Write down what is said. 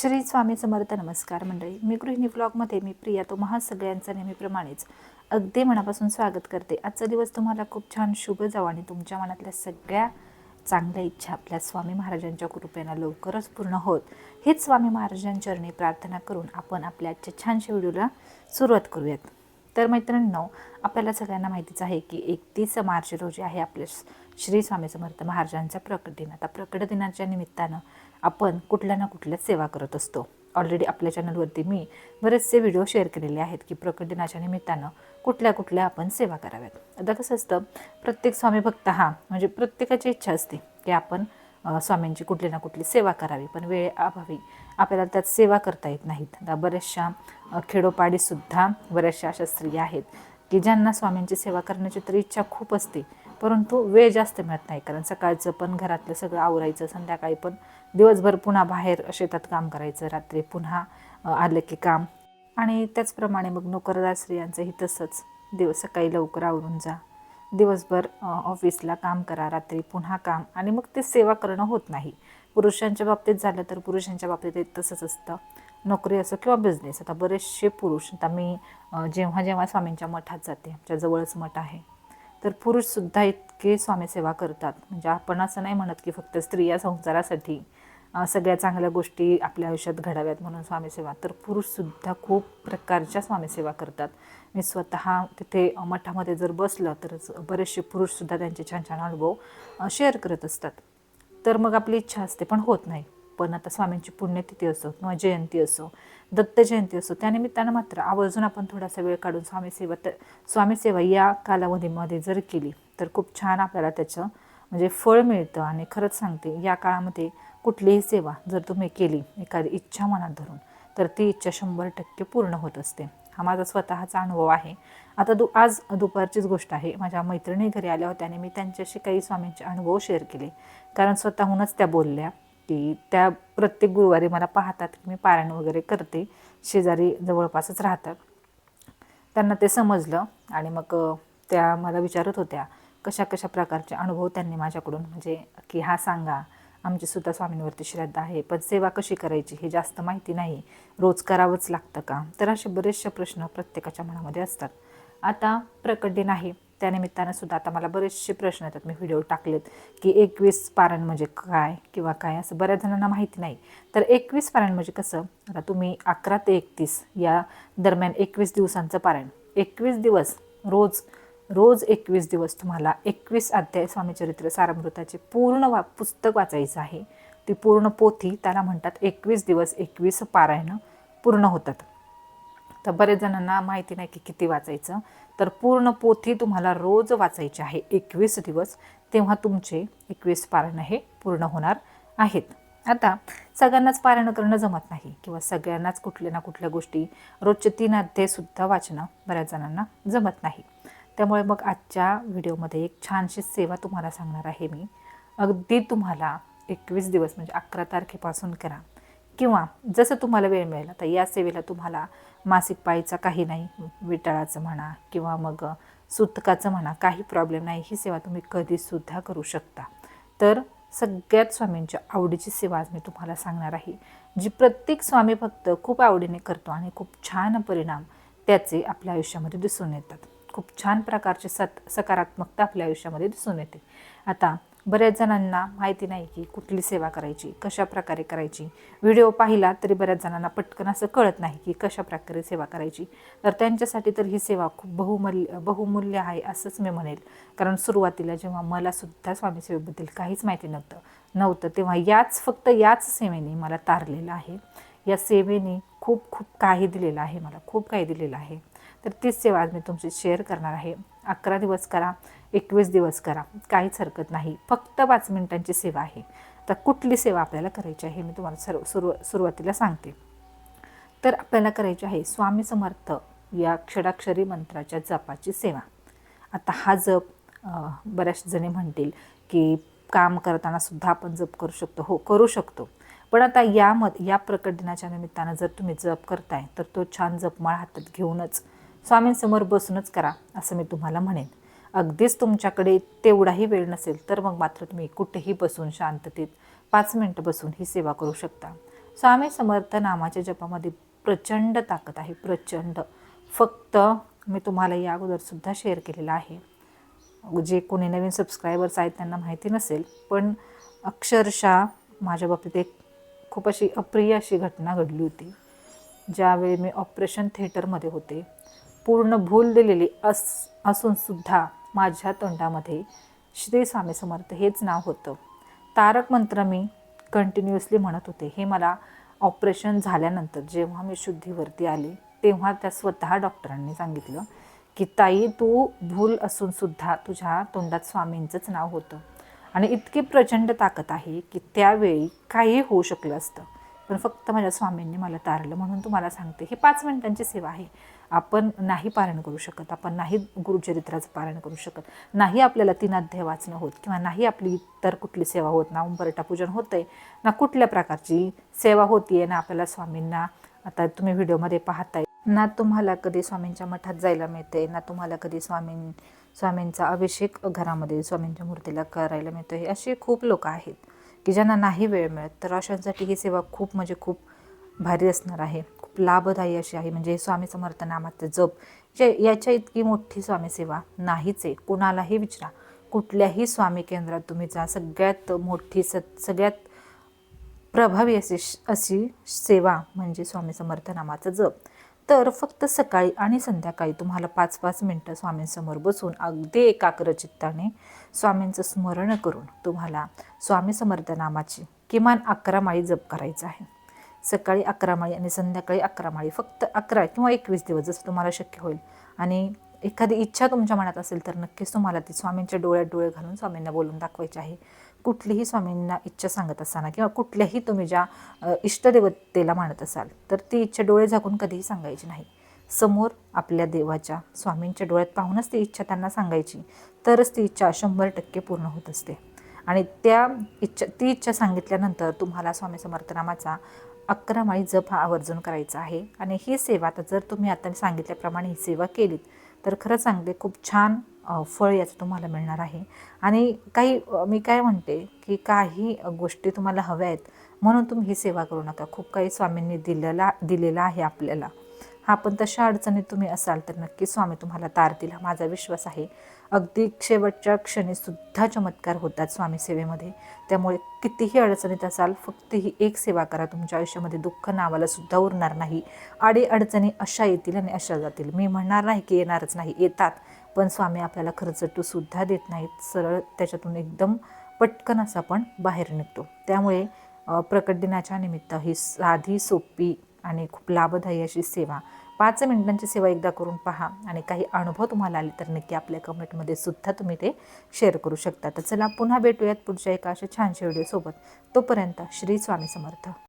श्री स्वामी समर्थ नमस्कार मंडळी. मी गृहिणी ब्लॉगमध्ये मी प्रिया. तुम्हा सगळ्यांचं नेहमीप्रमाणेच अगदी मनापासून स्वागत करते. आजचा दिवस तुम्हाला खूप छान शुभ जावं आणि तुमच्या मनातल्या सगळ्या चांगल्या इच्छा आपल्या स्वामी महाराजांच्या कृपेनं लवकरच पूर्ण होत. हेच स्वामी महाराजांचरणी प्रार्थना करून आपण आपल्या आजच्या छानशा व्हिडिओला सुरुवात करूयात. तर मैत्रिणींनो आपल्याला सगळ्यांना माहितीच आहे की एकतीस मार्च रोजी आहे आपल्या श्री स्वामी समर्थ महाराजांचा प्रकट दिन आता प्रकट दिनाच्या निमित्तानं आपण कुठल्या ना कुठल्या सेवा करत असतो. ऑलरेडी आपल्या चॅनलवरती मी बरेचसे व्हिडिओ शेअर केलेले आहेत की प्रकट दिनाच्या निमित्तानं कुठल्या कुठल्या आपण सेवा कराव्यात. आता कसं असतं प्रत्येक स्वामी भक्त हा म्हणजे प्रत्येकाची इच्छा असते की आपण स्वामींची कुठली ना कुठली सेवा करावी पण वेळेअभावी आपल्याला त्यात सेवा करता येत नाहीत. आता बऱ्याचशा खेडोपाडीसुद्धा बऱ्याचशा अशा स्त्रिया आहेत की ज्यांना स्वामींची सेवा करण्याची तर इच्छा खूप असते परंतु वेळ जास्त मिळत नाही कारण सकाळचं पण घरातलं सगळं आवरायचं संध्याकाळी पण दिवसभर पुन्हा बाहेर शेतात काम करायचं रात्री पुन्हा आलं की काम. आणि त्याचप्रमाणे मग नोकरदार स्त्रियांचंही तसंच. दिवस सकाळी लवकर आवरून जा. दिवसभर ऑफिसला काम करा रात्री पुन्हा काम. आणि मग ते सेवा करणं होत नाही. पुरुषांच्या बाबतीत झालं तर पुरुषांच्या बाबतीत तसंच असतं. नोकरी असो किंवा बिझनेस आता बरेचसे पुरुष आता मी जेव्हा जेव्हा स्वामींच्या मठात जाते आमच्या जवळच मठ आहे. तर पुरुषसुद्धा इतके स्वामीसेवा करतात. म्हणजे आपण असं नाही म्हणत की फक्त स्त्रिया संसारासाठी सगळ्या चांगल्या गोष्टी आपल्या आयुष्यात घडाव्यात म्हणून स्वामीसेवा. तर पुरुषसुद्धा खूप प्रकारच्या स्वामीसेवा करतात. मी स्वतः तिथे मठामध्ये जर बसलं तर बरेचसे पुरुषसुद्धा त्यांचे छान छान अनुभव शेअर करत असतात. तर मग आपली इच्छा असते पण होत नाही. पण आता स्वामींची पुण्यतिथी असो किंवा जयंती असो दत्त जयंती असो त्यानिमित्तानं मात्र आवर्जून आपण थोडासा वेळ काढून स्वामीसेवा तर स्वामीसेवा या कालावधीमध्ये जर केली तर खूप छान आपल्याला त्याचं म्हणजे फळ मिळतं आणि खरंच सांगते या काळामध्ये कुठलीही सेवा जर तुम्ही केली एखादी इच्छा मनात धरून तर ती इच्छा शंभर टक्के पूर्ण होत असते. हा माझा स्वतःचा अनुभव आहे. आता दु आज दुपारचीच गोष्ट आहे. माझ्या मैत्रिणी घरी आल्या होत्या आणि मी त्यांच्याशी काही स्वामींचे अनुभव शेअर केले. कारण स्वतःहूनच त्या बोलल्या. की त्या प्रत्येक गुरुवारी मला पाहतात की मी पारायण वगैरे करते. शेजारी जवळपासच राहतात. त्यांना ते समजलं आणि मग त्या मला विचारत होत्या कशा कशा प्रकारचे अनुभव त्यांनी माझ्याकडून? म्हणजे की हा सांगा आमची सुद्धा स्वामींवरती श्रद्धा आहे पण सेवा कशी करायची हे जास्त माहिती नाही रोज करावंच लागतं का? तर असे बरेचसे प्रश्न प्रत्येकाच्या मनामध्ये असतात. आता प्रकट दिन आहे. त्यानिमित्तानं सुद्धा आता मला बरेचसे प्रश्न येतात. मी व्हिडिओ टाकलेत की एकवीस पारण म्हणजे काय किंवा काय असं बऱ्याच जणांना माहिती नाही. तर एकवीस पारण म्हणजे कसं? आता तुम्ही अकरा ते एकतीस या दरम्यान एकवीस दिवसांचं पारायण. एकवीस दिवस रोज रोज एकवीस दिवस तुम्हाला एकवीस अध्याय स्वामीचरित्र सारामृताचे पूर्ण वा पुस्तक वाचायचं आहे. ती पूर्ण पोथी त्याला म्हणतात एकवीस दिवस एकवीस पारायणं पूर्ण होतात. तर बरेच जणांना माहिती नाही की किती वाचायचं. तर पूर्ण पोथी तुम्हाला रोज वाचायची आहे. एकवीस दिवस तेव्हा तुमचे एकवीस पारणं हे पूर्ण होणार आहेत. आता सगळ्यांनाच पारायण करणं जमत नाही किंवा सगळ्यांनाच कुठल्या ना कुठल्या गोष्टी रोजचे तीन अध्यायसुद्धा वाचणं बऱ्याच जणांना जमत नाही. त्यामुळे मग आजच्या व्हिडिओमध्ये एक छानशी सेवा तुम्हाला सांगणार आहे मी. अगदी तुम्हाला एकवीस दिवस म्हणजे अकरा तारखेपासून करा. किंवा जसं तुम्हाला वेळ मिळेल आता या सेवेला तुम्हाला मासिक पाळीचा काही नाही विटाळाचं म्हणा किंवा मग सुतकाचं म्हणा काही प्रॉब्लेम नाही. ही सेवा तुम्ही कधीसुद्धा करू शकता. तर सगळ्यात स्वामींच्या आवडीची सेवा आज मी तुम्हाला सांगणार आहे. जी प्रत्येक स्वामी भक्त खूप आवडीने करतो आणि खूप छान परिणाम त्याचे आपल्या आयुष्यामध्ये दिसून येतात. खूप छान प्रकारचे सत सकारात्मकता आपल्या आयुष्यामध्ये दिसून येते. आता बऱ्याच जणांना माहिती नाही की कुठली सेवा करायची कशा प्रकारे करायची. व्हिडिओ पाहिला तरी बऱ्याच जणांना पटकन असं कळत नाही की कशा प्रकारे सेवा करायची. तर त्यांच्यासाठी तर ही सेवा खूप बहुमूल्य बहुमूल्य आहे असंच मी म्हणेल. कारण सुरुवातीला जेव्हा मलासुद्धा स्वामीसेवेबद्दल स्वामी सेवेबद्दल काहीच माहिती नव्हतं नव्हतं तेव्हा याच फक्त याच सेवेने मला तारलेलं आहे. या सेवेने खूप खूप काही दिलेलं आहे मला खूप काही दिलेलं आहे. तर तीच सेवा आज मी तुमची शेअर करणार आहे. अकरा दिवस करा. एकवीस दिवस करा. काहीच हरकत नाही. फक्त पाच मिनिटांची सेवा आहे. तर कुठली सेवा आपल्याला करायची आहे मी तुम्हाला सर्व सुरू सुरुवातीला सांगते. तर आपल्याला करायची आहे स्वामी समर्थ या क्षडाक्षरी मंत्राच्या जपाची सेवा. आता हा जप बऱ्याच जणी म्हणतील की काम करताना सुद्धा आपण जप करू शकतो. हो करू शकतो. पण आता यामध या प्रकट दिनाच्या निमित्तानं जर तुम्ही जप करताय तर तो छान जपमाळ हातात घेऊनच स्वामींसमोर बसूनच करा असं मी तुम्हाला म्हणेन. अगदीच तुमच्याकडे तेवढाही वेळ नसेल तर मग मात्र तुम्ही कुठेही बसून शांततेत पाच मिनटं बसून ही सेवा करू शकता. स्वामी समर्थ नामाच्या जपामध्ये प्रचंड ताकद आहे प्रचंड. फक्त मी तुम्हाला या अगोदरसुद्धा शेअर केलेलं आहे. जे कोणी नवीन सबस्क्रायबर्स आहेत त्यांना माहिती नसेल पण अक्षरशः माझ्या बाबतीत एक खूप अशी अप्रिय अशी घटना घडली होती. ज्यावेळी मी ऑपरेशन थिएटरमध्ये होते पूर्ण भूल दिलेली अस असूनसुद्धा माझ्या तोंडामध्ये श्री स्वामी समर्थ हेच नाव होतं. तारक मंत्र मी कंटिन्युअसली म्हणत होते. हे मला ऑपरेशन झाल्यानंतर जेव्हा मी शुद्धीवरती आले तेव्हा त्या स्वतः डॉक्टरांनी सांगितलं की ताई तू भूल असूनसुद्धा तुझ्या तोंडात स्वामींचंच नाव होतं. आणि इतकी प्रचंड ताकद आहे की त्यावेळी काही होऊ शकलं असतं. पण फक्त माझ्या स्वामींनी मला तारलं म्हणून तुम्हाला सांगते. ही पाच मिनिटांची सेवा आहे. आपण नाही पारण करू शकत आपण नाही गुरुचरित्राचं पारण करू शकत नाही आपल्याला तीन अध्याय वाचणं होत किंवा नाही आपली इतर कुठली सेवा होत ना उंबरटा पूजन होत आहे ना कुठल्या प्रकारची सेवा होती ना आपल्याला स्वामींना आता तुम्ही व्हिडिओमध्ये पाहताय. ना तुम्हाला कधी स्वामींच्या मठात जायला मिळते ना तुम्हाला कधी स्वामीं स्वामींचा अभिषेक घरामध्ये स्वामींच्या मूर्तीला करायला मिळतो हे असे खूप लोक आहेत की ज्यांना नाही वेळ मिळत तर अशांसाठी ही सेवा खूप म्हणजे खूप भारी असणार आहे. खूप लाभदायी अशी आहे. म्हणजे स्वामी समर्थ नामाचं जप जे याच्या इतकी मोठी स्वामी सेवा नाहीच आहे. कोणालाही विचारा. कुठल्याही स्वामी केंद्रात तुम्ही जा. सगळ्यात मोठी स सगळ्यात प्रभावी अशी अशी सेवा म्हणजे स्वामी समर्थ नामाचं जप. तर फक्त सकाळी आणि संध्याकाळी तुम्हाला पाच पाच मिनटं स्वामींसमोर बसून अगदी एकाग्र चित्ताने स्वामींचं स्मरण करून तुम्हाला स्वामी समर्थ नामाची किमान अकरा माळी जप करायचं आहे. सकाळी अकरा माळी आणि संध्याकाळी अकरा माळी फक्त अकरा किंवा एकवीस दिवस जसं तुम्हाला शक्य होईल. आणि एखादी इच्छा तुमच्या मनात असेल तर नक्कीच तुम्हाला ती स्वामींच्या डोळ्यात डोळे घालून स्वामींना बोलून दाखवायची आहे. कुठलीही स्वामींना इच्छा सांगत असताना किंवा कुठल्याही तुम्ही ज्या इष्टदेवतेला मानत असाल तर ती इच्छा डोळे झाकून कधीही सांगायची नाही. समोर आपल्या देवाच्या स्वामींच्या डोळ्यात पाहूनच ती इच्छा त्यांना सांगायची तरच ती इच्छा शंभर टक्के पूर्ण होत असते. आणि त्या इच्छा ती इच्छा सांगितल्यानंतर तुम्हाला स्वामी समर्थनामाचा अकरा माळी जप हा आवर्जून करायचा आहे. आणि ही सेवा आता जर तुम्ही आता सांगितल्याप्रमाणे ही सेवा केलीत तर खरं सांगते खूप छान फळ याचं तुम्हाला मिळणार आहे. आणि काही मी काय म्हणते की काही गोष्टी तुम्हाला हव्या आहेत म्हणून तुम्ही ही सेवा करू नका. खूप काही स्वामींनी दिलेला दिलेला आहे आपल्याला. हा पण तशा अडचणीत तुम्ही असाल तर नक्की स्वामी तुम्हाला तारतील हा माझा विश्वास आहे अगदी शेवटच्या क्षणी सुद्धा चमत्कार होतात स्वामी सेवेमध्ये. त्यामुळे कितीही अडचणीत असाल फक्त ही एक सेवा करा. तुमच्या आयुष्यामध्ये दुःख नावाला सुद्धा उरणार नाही. आडी अडचणी अशा येतील आणि अशा जातील. मी म्हणणार नाही की येणारच नाही येतात. पण स्वामी आपल्याला खर्चटू सुद्धा देत नाहीत. सरळ त्याच्यातून एकदम पटकन असं आपण बाहेर निघतो. त्यामुळे प्रकट दिनाच्या निमित्त ही साधी सोपी आणि खूप लाभदायी अशी सेवा. पाच मिनिटांची सेवा एकदा करून पहा आणि काही अनुभव तुम्हाला आले तर नक्की आपल्या कमेंटमध्ये सुद्धा तुम्ही ते शेअर करू शकता. तर चला पुन्हा भेटूयात पुढच्या एका अशा छानशा व्हिडिओसोबत. तोपर्यंत श्री स्वामी समर्थ.